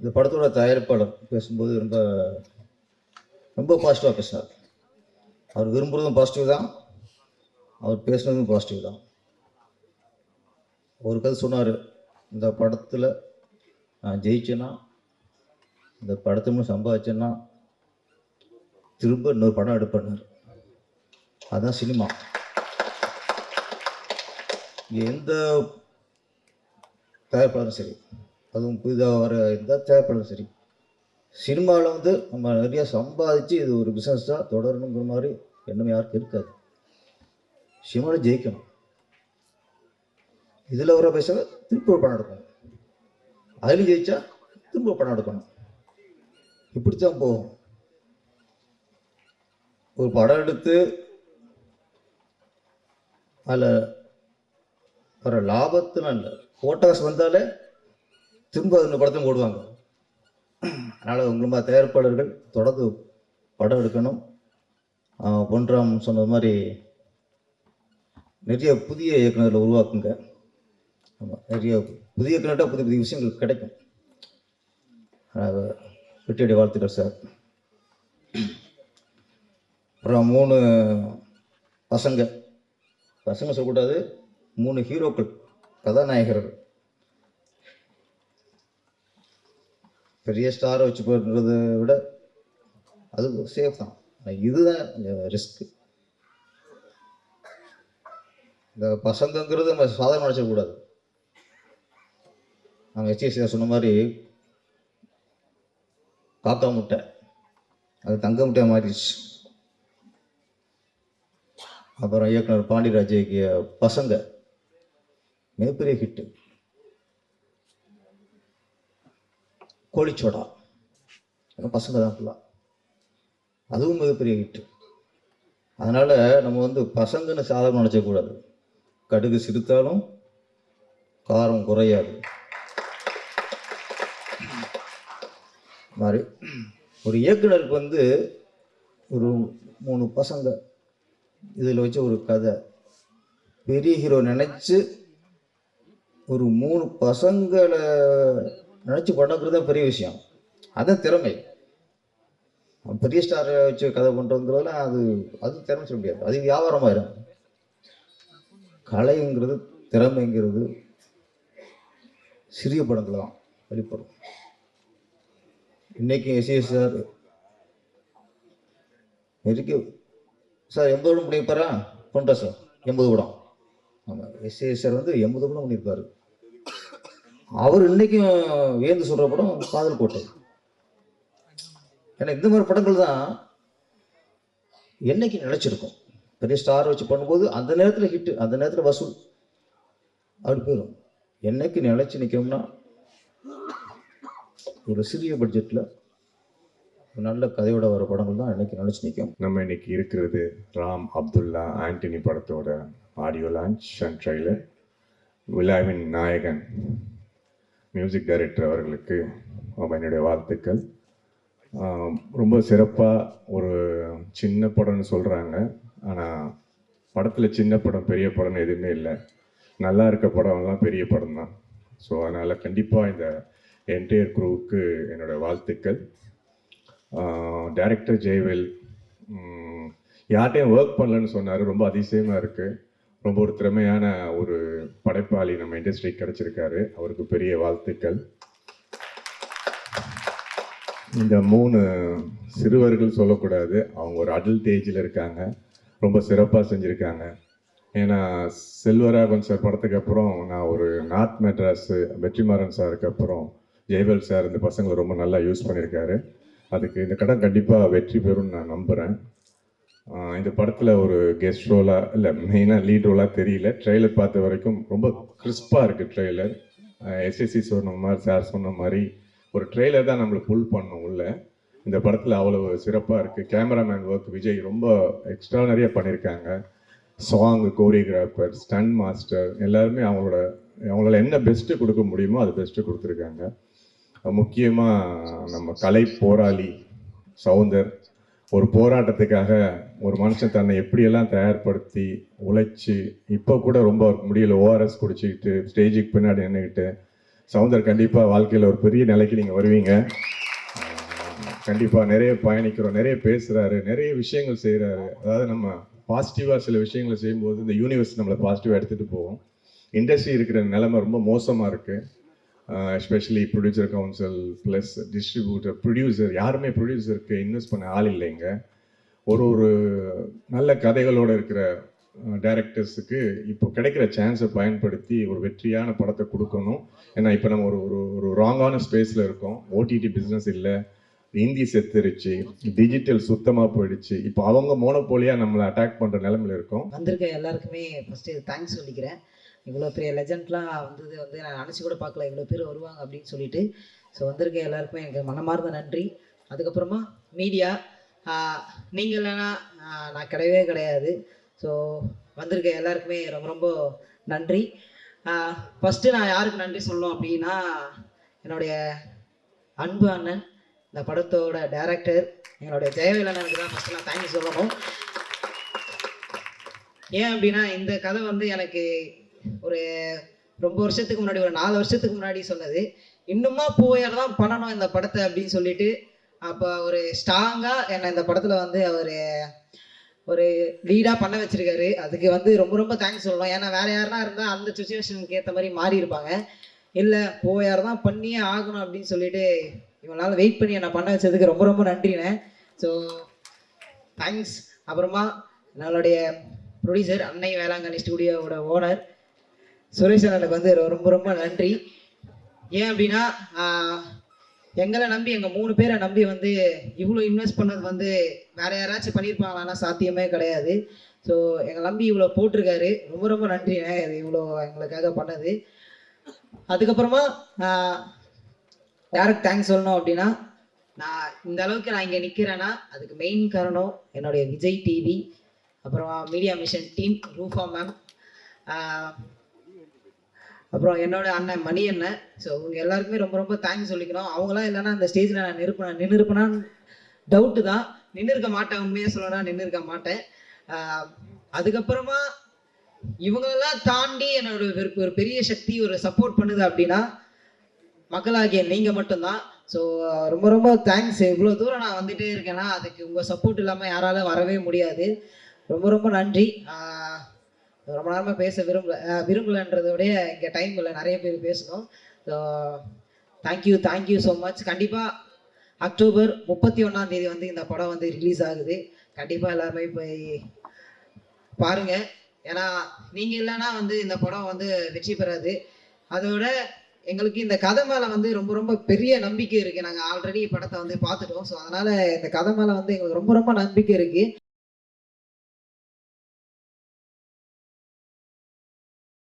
இந்த படத்தோட தயாரிப்பாளர் பேசும்போது ரொம்ப ரொம்ப பாசிட்டிவாக பேசினார் அவர் விரும்புகிறதும் பாசிட்டிவ் தான். அவர் பேசுனதும் பாசிட்டிவ் தான். ஒரு கதை சொன்னார் இந்த படத்தில் நான் ஜெயிச்சேன்னா இந்த படத்தை மூலம் சம்பாதிச்சேன்னா திரும்ப இன்னொரு படம் எடுப்பேன்னாரு. அதுதான் சினிமா. எந்த தயாரிப்பாளரும் சரி. அதுவும் புதிதாக வர இருந்தால் தேவைப்படும் சரி. சினிமாவில் வந்து நம்ம நிறைய சம்பாதிச்சு இது ஒரு பிஸ்னஸாக தொடரணுங்கிற மாதிரி எண்ணம் யாருக்கும் இருக்காது. சினிமாவில் ஜெயிக்கணும். இதில் வர பைசா திருப்பி ஒரு படம் எடுக்கணும். அதில் ஜெயிச்சா திரும்ப பணம் படம் எடுக்கணும். இப்படித்தான் போகும். ஒரு படம் எடுத்து அதில் வர லாபத்துலாம் இல்லை ஃபோட்டோஸ் வந்தாலே திரும்ப அந்த படத்தையும் போடுவாங்க. அதனால் உங்களை தயாரிப்பாளர்கள் தொடர்ந்து படம் எடுக்கணும். ஆஹ் பொன்ராம் சொன்னது மாதிரி நிறைய புதிய இயக்குநர்களை உருவாக்குங்க. ஆமாம் நிறைய புதிய இயக்குநர்கிட்ட புதிய புதிய விஷயங்கள் கிடைக்கும். வெட்டியடி வாழ்த்துக்கள் சார். அப்புறம் மூணு பசங்க. பசங்க சொல்லக்கூடாது மூணு ஹீரோக்கள் கதாநாயகர்கள். பெரிய ஸ்டாரை வச்சு போடுறத விட அது சேஃப் தான். ஆனா இதுதான் ரிஸ்க் இந்த பசங்கங்கிறது நம்ம சாதாரண நினச்சிடக்கூடாது நாங்கள் எச்எஸ்சி சொன்ன மாதிரி காக்கா முட்டை. அது தங்க முட்டை மாறிடுச்சு. அப்புறம் இயக்குனர் பாண்டியராஜ் இயக்கிய பசங்க மிகப்பெரிய ஹிட்டு கோழிச்சோடா. எங்கள் பசங்க தான் ஃபுல்லாக அதுவும் மிகப்பெரிய ஹிட்டு அதனால் நம்ம வந்து பசங்கன்னு சாதகம் நினச்சக்கூடாது கடுகு சிரித்தாலும் காரம் குறையாது. மாதிரி ஒரு இயக்குனருக்கு வந்து ஒரு மூணு பசங்க இதில் வச்சு ஒரு கதை. பெரிய ஹீரோ நினச்சி ஒரு மூணு பசங்களை நினச்சி பண்ணுறது பெரிய விஷயம். அதுதான் திறமை. பெரிய ஸ்டாரை வச்சு கதை பண்ணுறதுங்கிறதுலாம் அது அது திறமை சொல்ல முடியாது. அது வியாபாரமாயிரும். கலைங்கிறது திறமைங்கிறது சிறிய படங்கள் தான் வெளிப்படும். இன்னைக்கு எஸ்எஸ் சார் நெருக்கி சார் எண்பது படம் பண்ணியிருப்பாரா பண்ணுறேன் சார் எண்பது படம். ஆமாம் எஸ்ஏ சார் வந்து எண்பது படம் பண்ணியிருப்பாரு அவர் இன்னைக்கும் வியந்து சொல்கிற படம் காதல் கோட்டை ஏன்னா இந்த மாதிரி படங்கள் தான் என்னைக்கு நினைச்சிருக்கும். பெரிய ஸ்டார் வச்சு பண்ணும்போது அந்த நேரத்தில் ஹிட்டு அந்த நேரத்தில் வசூல். அப்படி போயிடும் என்னைக்கு நிலைச்சு நிற்கும்னா ஒரு சிறிய பட்ஜெட்டில் ஒரு நல்ல கதையோட வர படங்கள் தான் இன்னைக்கு நிலைச்சு நிற்கும் நம்ம இன்னைக்கு இருக்கிறது ராம் அப்துல்லா ஆண்டனி படத்தோட ஆடியோ லான்ச் அண்ட் ட்ரைலர் விழாவின் நாயகன் மியூசிக் டைரக்டர் அவர்களுக்கு என்னுடைய வாழ்த்துக்கள். ரொம்ப சிறப்பாக ஒரு சின்ன படம்னு சொல்கிறாங்க ஆனால் படத்தில் சின்ன படம் பெரிய படம்னு எதுவுமே இல்லை. நல்லா இருக்க படம்லாம் பெரிய படம் தான். ஸோ அதனால் கண்டிப்பாக இந்த என்டையர் குரூவுக்கு என்னோட வாழ்த்துக்கள். டைரக்டர் ஜெயவேல் யார்கிட்டையும் ஒர்க் பண்ணலன்னு சொன்னார். ரொம்ப அதிசயமாக இருக்குது ரொம்ப ஒரு திறமையான ஒரு படைப்பாளி நம்ம இண்டஸ்ட்ரிக்கு கிடச்சிருக்காரு. அவருக்கு பெரிய வாழ்த்துக்கள். இந்த மூணு சிறுவர்கள் சொல்லக்கூடாது. அவங்க ஒரு அடல்ட் ஏஜில் இருக்காங்க. ரொம்ப சிறப்பாக செஞ்சுருக்காங்க. ஏன்னா செல்வராகவன் சார் படத்துக்கு அப்புறம் நான் ஒரு நார்த் மெட்ராஸ் வெற்றிமாறன் சாருக்கு அப்புறம் ஜெயவேல் சார் இந்த பசங்களை ரொம்ப நல்லா யூஸ் பண்ணியிருக்காரு அதுக்கு இந்த கடன் கண்டிப்பாக வெற்றி பெறும்னு நான் நம்புகிறேன் இந்த படத்தில் ஒரு கெஸ்ட் ரோலாக இல்லை மெயினாக லீட் ரோலாக தெரியல. ட்ரெய்லர் பார்த்த வரைக்கும் ரொம்ப கிறிஸ்பாக இருக்குது ட்ரெய்லர் எஸ்எஸ்சி சொன்ன மாதிரி சார் சொன்ன மாதிரி ஒரு ட்ரெய்லர் தான் நம்மளை புல் பண்ணும் உள்ள. இந்த படத்தில் அவ்வளவு சிறப்பாக இருக்குது கேமராமேன் ஒர்க் விஜய் ரொம்ப எக்ஸ்ட்ரானரியாக பண்ணியிருக்காங்க சாங் கோரியோகிராஃபர் ஸ்டன் மாஸ்டர் எல்லாருமே அவங்களோட அவங்களால என்ன பெஸ்ட்டு கொடுக்க முடியுமோ அது பெஸ்ட்டு கொடுத்துருக்காங்க. முக்கியமாக நம்ம கலை போராளி சவுந்தர் ஒரு போராட்டத்துக்காக ஒரு மனுஷன் தன்னை எப்படியெல்லாம் தயார்படுத்தி உழைச்சி இப்போ கூட ரொம்ப முடியல ஓஆர்எஸ் குடிச்சிக்கிட்டு ஸ்டேஜுக்கு பின்னாடி நின்றுக்கிட்டு சவுந்தர் கண்டிப்பாக வாழ்க்கையில் ஒரு பெரிய நிலைக்கு நீங்கள் வருவீங்க. கண்டிப்பாக நிறைய பயணிக்கிறோம் நிறைய பேசுகிறாரு நிறைய விஷயங்கள் செய்கிறாரு அதாவது நம்ம பாசிட்டிவாக சில விஷயங்களை செய்யும்போது இந்த யூனிவர்ஸ் நம்மளை பாசிட்டிவாக எடுத்துகிட்டு போவோம் இண்டஸ்ட்ரி இருக்கிற நிலைமை ரொம்ப மோசமாக இருக்குது especially producer council plus distributor producer யாருமே ப்ரொடியூசருக்கு இன்வெஸ்ட் பண்ண ஆள் இல்லைங்க. ஒரு ஒரு நல்ல கதைகளோட இருக்கிற uh, டைரக்டர்ஸுக்கு இப்போ கிடைக்கிற சான்ஸை பயன்படுத்தி ஒரு வெற்றியான படத்தை கொடுக்கணும். ஏன்னா இப்போ நம்ம ஒரு ஒரு ஒரு ராங்கான ஸ்பேஸில் இருக்கோம். ஓடிடி பிஸ்னஸ் இல்லை. ஹிந்தி செத்துருச்சு. டிஜிட்டல் சுத்தமாக போயிடுச்சு. இப்போ அவங்க மோனோபோலியாக நம்மளை அட்டாக் பண்ணுற நிலமையில இருக்கோம். வந்திருக்க எல்லாருக்குமே ஃபஸ்ட்டு தேங்க்ஸ் சொல்லிக்கிறேன். இவ்வளோ பெரிய லெஜண்ட்லாம் வந்தது வந்து நான் நினச்சி கூட பார்க்கல. இவ்வளோ பேர் வருவாங்க அப்படின்னு சொல்லிட்டு. ஸோ வந்திருக்க எல்லாருக்குமே எனக்கு மனமார்ந்த நன்றி. அதுக்கப்புறமா மீடியா நீங்கள் இல்லைன்னா நான் கிடையவே கிடையாது. ஸோ வந்திருக்க எல்லாருக்குமே ரொம்ப ரொம்ப நன்றி. ஃபஸ்ட்டு நான் யாருக்கு நன்றி சொல்லணும் அப்படின்னா என்னுடைய அன்பு அண்ணன் இந்த படத்தோட டைரக்டர் எங்களுடைய ஜெயவேலனுக்கு தான் ஃபஸ்ட்டு நான் தேங்க்யூ சொல்லணும். ஏன் அப்படின்னா இந்த கதை வந்து எனக்கு ஒரு ரொம்ப வருஷத்துக்கு முன்னாடி ஒரு நாலு வருஷத்துக்கு முன்னாடி சொன்னது. இன்னுமா பூவையால் தான் பண்ணணும் இந்த படத்தை அப்படின்னு சொல்லிட்டு அப்போ ஒரு ஸ்ட்ராங்காக என்னை இந்த படத்தில் வந்து அவர் ஒரு லீடாக பண்ண வச்சிருக்காரு. அதுக்கு வந்து ரொம்ப ரொம்ப தேங்க்ஸ் சொல்லணும். ஏன்னா வேற யாருனா இருந்தால் அந்த சுச்சுவேஷனுக்கு ஏற்ற மாதிரி மாறி இருப்பாங்க. இல்லை போயார் தான் பண்ணியே ஆகணும் அப்படின்னு சொல்லிட்டு இவனால் வெயிட் பண்ணி என்னை பண்ண வச்சதுக்கு ரொம்ப ரொம்ப நன்றிண்ணே. ஸோ தேங்க்ஸ் அப்புறமா நம்மளுடைய ப்ரொடியூசர் அன்னை வேளாங்கண்ணி ஸ்டுடியோவோட ஓனர் சுரேஷ் அண்ணனுக்கு வந்து ரொம்ப ரொம்ப நன்றி. ஏன் அப்படின்னா எங்களை நம்பி எங்கள் மூணு பேரை நம்பி வந்து இவ்வளோ இன்வெஸ்ட் பண்ணது வந்து வேற யாராச்சும் பண்ணியிருப்பாங்களான்னா சாத்தியமே கிடையாது. ஸோ எங்களை நம்பி இவ்வளோ போட்டிருக்காரு. ரொம்ப ரொம்ப நன்றிண்ணே இது இவ்வளோ எங்களுக்காக பண்ணது. அதுக்கப்புறமா யாருக்கு தேங்க்ஸ் சொல்லணும் அப்படின்னா நான் இந்த அளவுக்கு நான் இங்கே நிற்கிறேன்னா அதுக்கு மெயின் காரணம் என்னுடைய விஜய் டிவி அப்புறம் media mission team Rufa ma'am அப்புறம் என்னோட அண்ணன் மணி அண்ணன் ஸோ இவங்க எல்லாருக்குமே ரொம்ப ரொம்ப தேங்க்ஸ் சொல்லிக்கிறோம். அவங்களாம் இல்லைன்னா அந்த ஸ்டேஜில் நான் நிற்பேன் நின்றுருப்பேனான்னு டவுட்டு தான். நின்று இருக்க மாட்டேன் உண்மையாக சொல்லணும்னா நின்று இருக்க மாட்டேன் அதுக்கப்புறமா இவங்களெல்லாம் தாண்டி என்னோட ஒரு பெரிய சக்தி ஒரு சப்போர்ட் பண்ணுது அப்படின்னா மக்களாகிய நீங்கள் மட்டும்தான். ஸோ ரொம்ப ரொம்ப தேங்க்ஸ் இவ்வளோ தூரம் நான் வந்துட்டே இருக்கேன்னா அதுக்கு உங்கள் சப்போர்ட் இல்லாமல் யாராலும் வரவே முடியாது. ரொம்ப ரொம்ப நன்றி. ரொம்ப நேரமாக பேச விரும்பல ஆஹ் விரும்பலன்றதை விட இங்கே டைம் இல்லை. நிறைய பேர் பேசணும். So thank you thank you so much கண்டிப்பாக அக்டோபர் முப்பத்தி ஒன்றாம் தேதி வந்து இந்த படம் வந்து ரிலீஸ் ஆகுது. கண்டிப்பாக எல்லாருமே போய் பாருங்க. ஏன்னா நீங்கள் இல்லைன்னா வந்து இந்த படம் வந்து வெற்றி பெறாது. அதோட எங்களுக்கு இந்த கதை மேலே வந்து ரொம்ப ரொம்ப பெரிய நம்பிக்கை இருக்குது நாங்கள் ஆல்ரெடி படத்தை வந்து பார்த்துட்டோம். ஸோ அதனால் இந்த கதை மேலே வந்து எங்களுக்கு ரொம்ப ரொம்ப நம்பிக்கை இருக்குது